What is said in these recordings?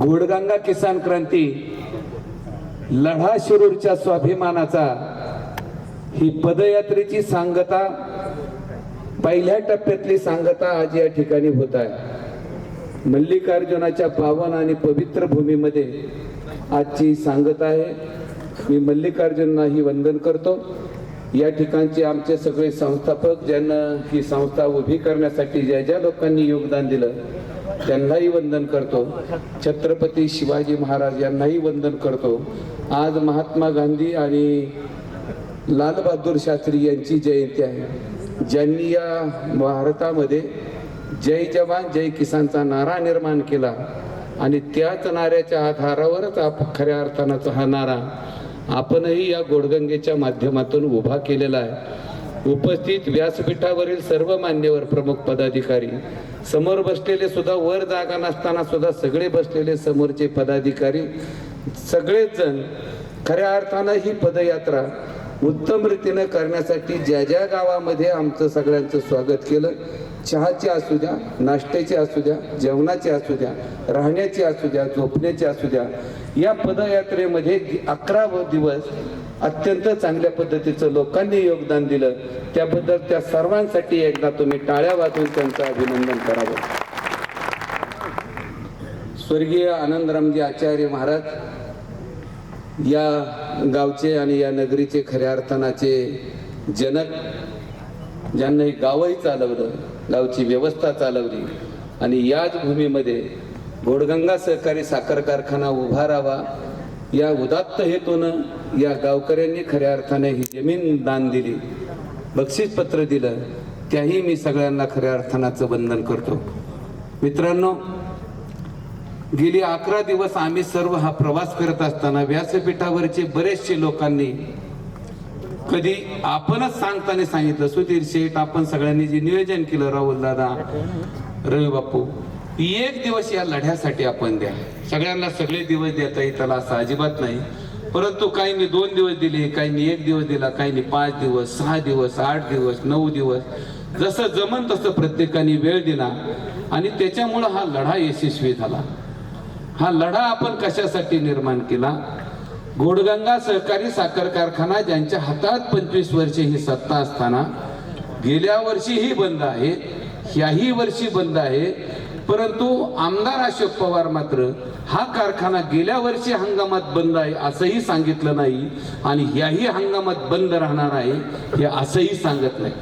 गोडगंगा किसान क्रांती लढा शिरूरच्या स्वाभिमानाचा ही पदयात्रेची सांगता पहिल्या टप्प्यातली सांगता आज या ठिकाणी होत आहे. मल्लिकार्जुनाच्या पावन आणि पवित्र भूमीमध्ये आजची सांगता आहे. मी मल्लिकार्जुनाही वंदन करतो. या ठिकाणचे आमचे सगळे संस्थापक ज्यांना ही संस्था उभी करण्यासाठी ज्या ज्या लोकांनी योगदान दिलं त्यांनाही वंदन करतो. छत्रपती शिवाजी महाराज यांनाही वंदन करतो. आज महात्मा गांधी आणि लालबहादूर शास्त्री यांची जयंती आहे. ज्यांनी या भारतामध्ये जय जवान जय किसानचा नारा निर्माण केला आणि त्याच नाऱ्याच्या आधारावरच आप खऱ्या अर्थानाचा हा नारा आपणही या गोडगंगेच्या माध्यमातून उभा केलेला आहे. उपस्थित व्यासपीठावरील सर्व मान्यवर प्रमुख पदाधिकारी समोर बसलेले सुद्धा वर जागा नसताना सुद्धा सगळे बसलेले समोरचे पदाधिकारी सगळेच जण खऱ्या अर्थानं ही पदयात्रा उत्तम रीतीनं करण्यासाठी ज्या ज्या गावामध्ये आमचं सगळ्यांचं स्वागत केलं चहाचे असू द्या नाश्त्याचे असू द्या जेवणाचे असू द्या राहण्याचे असू द्या झोपण्याचे असू द्या या पदयात्रेमध्ये अकरा दिवस अत्यंत चांगल्या पद्धतीचं लोकांनी योगदान दिलं. त्याबद्दल त्या सर्वांसाठी एकदा तुम्ही टाळ्या वाजवून त्यांचं अभिनंदन करावं. स्वर्गीय आनंदरामजी आचार्य महाराज या गावचे आणि या नगरीचे खऱ्या अर्थानाचे जनक ज्यांना हे गावही चालवलं. गावची व्यवस्था चालवली. आणि याच भूमीमध्ये घोडगंगा सहकारी साखर कारखाना उभा राहावा. या उदात्त हेतूनं या गावकऱ्यांनी खऱ्या अर्थाने ही जमीन दान दिली. बक्षीस पत्र दिलं. त्याही मी सगळ्यांना खऱ्या अर्थानाचं वंदन करतो. मित्रांनो गेली अकरा दिवस आम्ही सर्व हा प्रवास करत असताना व्यासपीठावरचे बरेचसे लोकांनी कधी आपणच सांगताना सांगितलं सुधीर शेठ आपण सगळ्यांनी जे नियोजन केलं राहुल दादा रवी बापू एक दिवस या लढ्यासाठी आपण द्या. सगळ्यांना सगळे दिवस देता त्याला असं अजिबात नाही. परंतु काहींनी दोन दिवस दिले काहींनी एक दिवस दिला काहींनी पाच दिवस सहा दिवस आठ दिवस नऊ दिवस जसं जमन तसं प्रत्येकाने वेळ दिला. आणि त्याच्यामुळं हा लढा यशस्वी झाला. हा लढा आपण कशासाठी निर्माण केला? घोडगंगा सहकारी साखर कारखाना ज्यांच्या हातात पंचवीस वर्षे ही सत्ता असताना गेल्या वर्षीही बंद आहे याही वर्षी बंद आहे. परंतु आमदार अशोक पवार मात्र हा कारखाना गेल्या वर्षी हंगामात बंद आहे असंही सांगितलं नाही आणि याही हंगामात बंद राहणार आहे हे असंही सांगत नाही.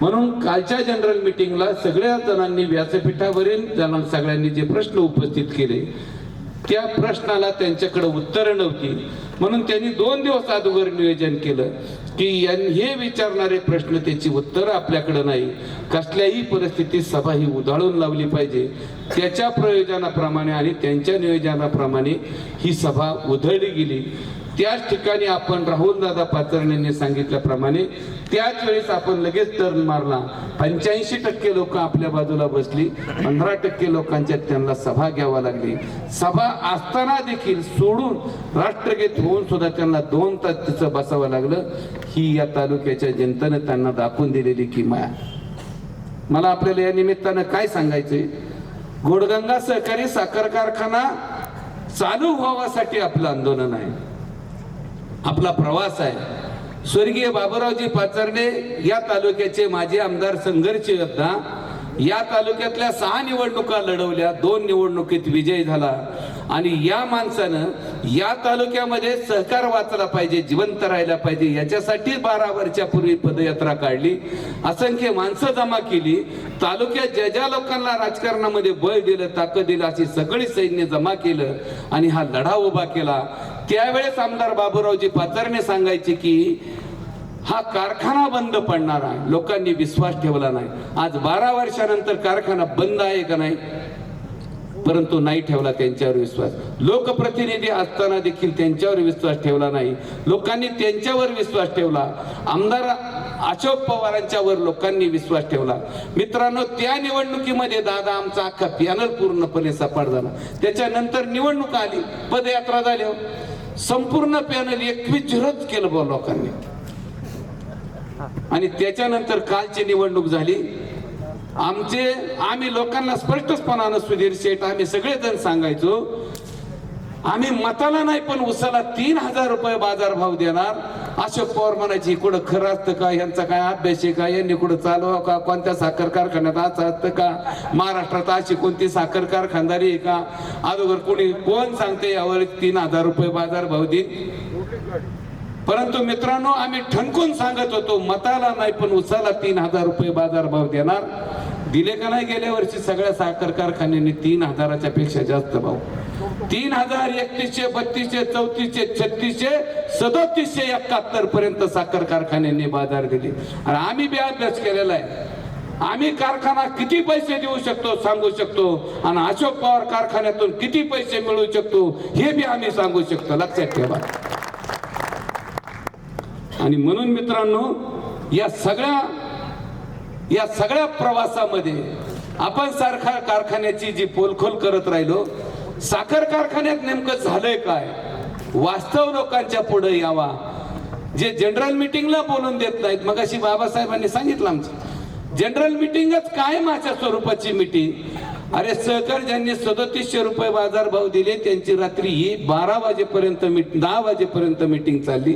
म्हणून कालच्या जनरल मिटिंगला सगळ्या जणांनी व्यासपीठावरील जणां सगळ्यांनी जे प्रश्न उपस्थित केले त्या प्रश्नाला त्यांच्याकडे उत्तरं नव्हती. म्हणून त्यांनी दोन दिवस अगोदर नियोजन केलं की यां- हे विचारणारे प्रश्न त्याची उत्तरं आपल्याकडे नाही. कसल्याही परिस्थितीत सभा ही उधाळून लावली पाहिजे. त्याच्या प्रयोजनाप्रमाणे आणि त्यांच्या नियोजनाप्रमाणे ही सभा उधळली गेली. त्याच ठिकाणी आपण राहुल दादा पाचरणेंनी सांगितल्याप्रमाणे त्याच वेळेस आपण लगेच टर्न मारला. पंच्याऐंशी टक्के लोक आपल्या बाजूला बसली पंधरा टक्के लोकांच्या त्यांना सभा घ्यावा लागली. सभा असताना देखील सोडून राष्ट्रगीत होऊन सुद्धा त्यांना दोन तास तिचं बसावं लागलं. ही या तालुक्याच्या जनतेनं त्यांना दाखवून दिलेली किमया मला आपल्याला या निमित्तानं काय सांगायचंय? गोडगंगा सहकारी साखर कारखाना चालू व्हावासाठी आपलं आंदोलन आहे. आपला प्रवास आहे. स्वर्गीय बाबुरावजी पाचरणे या तालुक्याचे माजी आमदार संघर्ष योद्धा या तालुक्यातल्या सहा निवडणुका लढवल्या दोन निवडणुकीत विजय झाला. आणि या माणसानं या तालुक्यामध्ये सहकार वाचला पाहिजे जिवंत राहायला पाहिजे याच्यासाठी बारा वर्षापूर्वी पदयात्रा काढली. असंख्य माणसं जमा केली. तालुक्यात ज्या ज्या लोकांना राजकारणामध्ये बळ दिलं ताकद दिलं अशी सगळी सैन्य जमा केलं आणि हा लढा उभा केला. त्यावेळेस आमदार बाबूरावजी पाचारने सांगायचे की हा कारखाना बंद पडणार आहे. लोकांनी विश्वास ठेवला नाही. आज बारा वर्षानंतर कारखाना बंद आहे का नाही? परंतु नाही ठेवला त्यांच्यावर विश्वास. लोकप्रतिनिधी असताना देखील त्यांच्यावर विश्वास ठेवला नाही. लोकांनी त्यांच्यावर विश्वास ठेवला. आमदार अशोक पवारांच्यावर लोकांनी विश्वास ठेवला. मित्रांनो त्या निवडणुकीमध्ये दादा आमचा अख्खा पॅनल पूर्णपणे सपाट झाला. त्याच्यानंतर निवडणूक आली. पदयात्रा झाल्या हो. संपूर्ण पॅनल एकवीस झिरोच केलं बा लोकांनी. आणि त्याच्यानंतर कालची निवडणूक झाली. आमचे आम्ही लोकांना स्पष्टपणानं सुधीर शेठ आम्ही सगळेजण सांगायचो आम्ही मताला नाही पण उसाला तीन हजार रुपये बाजारभाव देणार अशोक पवार म्हणायची कुठं खरं असतं का? यांचा काय अभ्यास आहे का? यांनी कुठं चालवा का? कोणत्या साखर कारखान्यात असं असतं का? महाराष्ट्रात अशी कोणती साखर कारखानदारी आहे का? अगोदर कोणी कोण सांगते यावर तीन हजार रुपये बाजार भाव देईन? परंतु मित्रांनो आम्ही ठणकून सांगत होतो मताला नाही पण उसाला तीन हजार रुपये बाजार भाव देणार. दिले का नाही गेल्या वर्षी सगळ्या साखर कारखान्यांनी तीन हजाराच्या पेक्षा जास्त भाव. तीन हजार एकतीसशे बत्तीसशे चौतीसशे छत्तीसशे सदोतीसशे एकाहत्तर पर्यंत साखर कारखान्यांनी बाजार दिले. आणि आम्ही बी अभ्यास केलेला आहे. आम्ही कारखाना किती पैसे देऊ शकतो सांगू शकतो. आणि अशोक पवार कारखान्यातून किती पैसे मिळवू शकतो हे बी आम्ही सांगू शकतो. लक्षात ठेवा. आणि म्हणून मित्रांनो या सगळ्या या सगळ्या प्रवासामध्ये आपण सारखा कारखान्याची जी पोलखोल करत राहिलो साखर कारखान्यात नेमकं झालंय काय? वास्तव लोकांच्या पुढे यावा. जे जनरल मिटिंगला बोलून देत नाहीत मग अशी बाबासाहेबांनी सांगितलं आमचं. जनरल मिटिंगच काय माझ्या स्वरूपाची मिटिंग. अरे सहकार ज्यांनी सदोतीसशे रुपये बाजार भाव दिले त्यांची रात्री ही बारा वाजेपर्यंत मिट दहा वाजेपर्यंत मिटिंग चालली.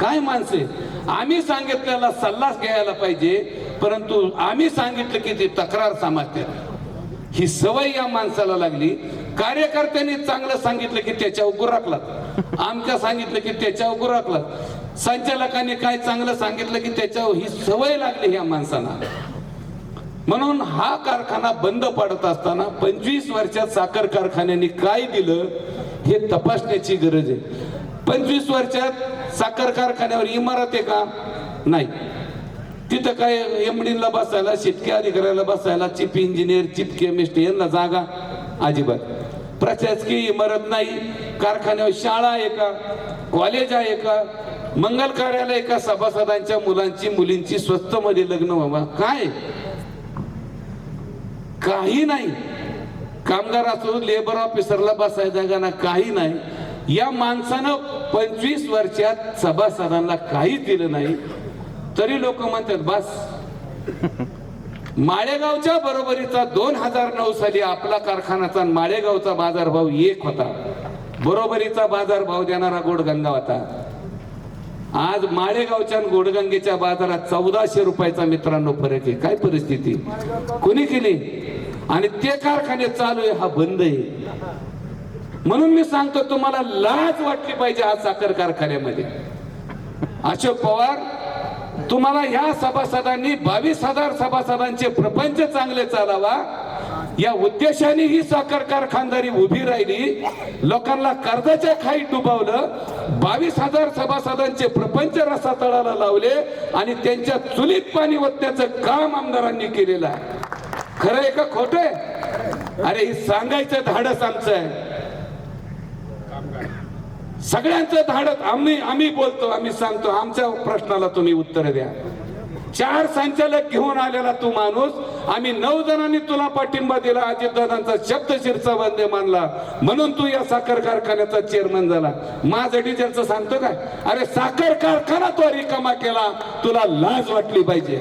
काय माणसे आम्ही सांगितलेला सल्लाच घ्यायला पाहिजे. परंतु आम्ही सांगितलं की ती तक्रार समाजतात ही सवय या माणसाला लागली. कार्यकर्त्यांनी चांगलं सांगितलं की त्याच्यावर गुराकलात आमच्या सांगितलं की त्याच्यावर गुराकलात संचालकांनी काय चांगलं सांगितलं की त्याच्यावर ही सवय लागली या माणसाला. म्हणून हा कारखाना बंद पडत असताना पंचवीस वर्षात साखर कारखान्याने काय दिलं हे तपासण्याची गरज आहे. पंचवीस वर्षात साखर कारखान्यावर इमारत आहे का? नाही. तिथं काय एमडीला बसायला शेतकी अधिकाऱ्याला बसायला चीफ इंजिनियर चीफ केमिस्ट यांना जागा अजिबात. प्रशासकीय इमारत नाही कारखान्यावर शाळा आहे का कॉलेज आहे का मंगल कार्यालय का सभासदांच्या मुलांची मुलींची स्वस्त मध्ये लग्न व्हावा. काय? काही नाही. कामगार असो लेबर ऑफिसरला बसायचा जागा ना काही नाही. या माणसानं पंचवीस वर्षात सभासदांना काहीच दिलं नाही. तरी लोक म्हणतात बस. माळेगावच्या बरोबरीचा दोन हजार नऊ साली आपला कारखानाचा आणि माळेगावचा बाजारभाव एक होता. बरोबरीचा बाजारभाव देणारा गोडगंगा होता. आज माळेगावच्या गोडगंगेच्या बाजारात चौदाशे रुपयाचा मित्रांनो फरक आहे. काय परिस्थिती? कोणी केली? आणि ते कारखाने चालू आहे हा बंद आहे. म्हणून मी सांगतो तुम्हाला लाज वाटली पाहिजे आज साखर कारखान्यामध्ये. अशोक पवार तुम्हाला ह्या सभासदांनी बावीस हजार सभासदांचे प्रपंच चांगले चालावा. या उद्देशाने ही साखर कारखानदारी उभी राहिली. लोकांना कर्जाच्या खाई डुबावलं. बावीस हजार सभासदांचे प्रपंच रसा तळाला लावले आणि त्यांच्या चुलीत पाणी ओतण्याचं काम आमदारांनी केलेलं आहे. खरं आहे का खोट आहे? अरे हे सांगायचं धाडस आमचं आहे. सगळ्यांचं धाडत आम्ही आम्ही बोलतो आम्ही सांगतो आमच्या प्रश्नाला तुम्ही उत्तर द्या. चार संचालक घेऊन आलेला तू माणूस आम्ही नऊ जणांनी तुला पाठिंबा दिला अजितदादांचा शब्दशीरचा वंदे मानला. म्हणून तू या साखर कारखान्याचा चेअरमन झाला. माझं डिझेलचं सांगतो काय? अरे साखर कारखाना तो रिकामा केला तुला लाज वाटली पाहिजे.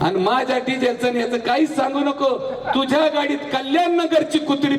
आणि माझ्या डिझेलचं याचं काहीच सांगू नको. तुझ्या गाडीत कल्याण नगरची कुत्री